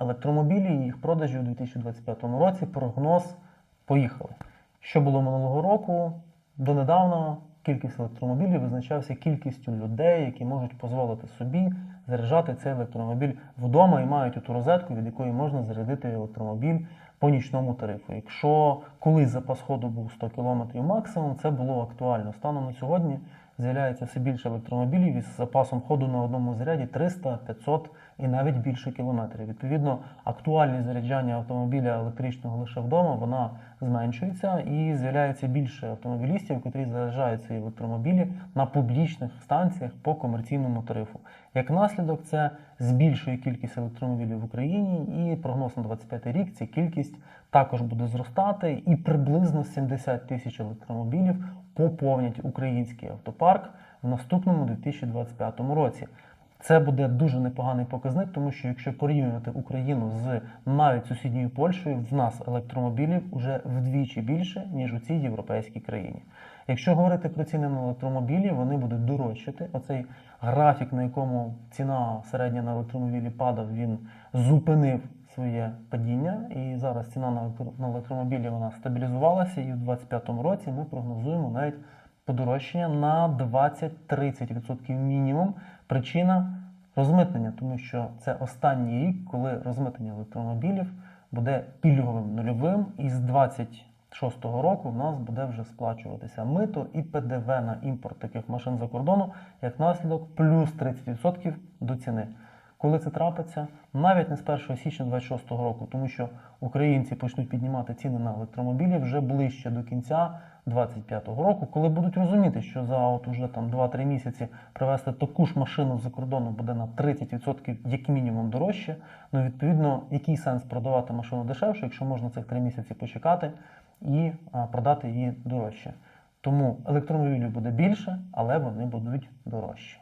Електромобілі і їх продажі у 2025 році прогноз поїхали. Що було минулого року? Донедавна кількість електромобілів визначався кількістю людей, які можуть дозволити собі заряджати цей електромобіль вдома і мають ту розетку, від якої можна зарядити електромобіль по нічному тарифу. Якщо колись запас ходу був 100 км максимум, це було актуально. Станом на сьогодні з'являється все більше електромобілів із запасом ходу на одному заряді 300, 500 і навіть більше кілометрів. Відповідно, актуальність заряджання автомобіля електричного лише вдома вона зменшується і з'являється більше автомобілістів, котрі заряджають ці електромобілі на публічних станціях по комерційному тарифу. Як наслідок, це збільшує кількість електромобілів в Україні, і прогноз на 25 рік ця кількість також буде зростати, і приблизно 70 тисяч електромобілів поповнять український автопарк в наступному 2025 році. Це буде дуже непоганий показник, тому що якщо порівнювати Україну з навіть сусідньою Польщею, в нас електромобілів вже вдвічі більше, ніж у цій європейській країні. Якщо говорити про ціни на електромобілі, вони будуть дорожчати. Оцей графік, на якому ціна середня на електромобілі падав, він зупинив своє падіння. І зараз ціна на електромобілі вона стабілізувалася. І в 2025 році ми прогнозуємо навіть подорожчання на 20-30% мінімум. Причина розмитнення, тому що це останній рік, коли розмитнення електромобілів буде пільговим нульовим, і з 26-го року в нас буде вже сплачуватися мито і ПДВ на імпорт таких машин за кордону, як наслідок плюс 30% до ціни. Коли це трапиться, навіть не з 1 січня 26 року, тому що українці почнуть піднімати ціни на електромобілі вже ближче до кінця 25 року, коли будуть розуміти, що за от уже там 2-3 місяці привезти таку ж машину з-за кордону буде на 30% як мінімум дорожче. Ну відповідно, який сенс продавати машину дешевше, якщо можна цих 3 місяці почекати і а, продати її дорожче. Тому електромобілів буде більше, але вони будуть дорожчі.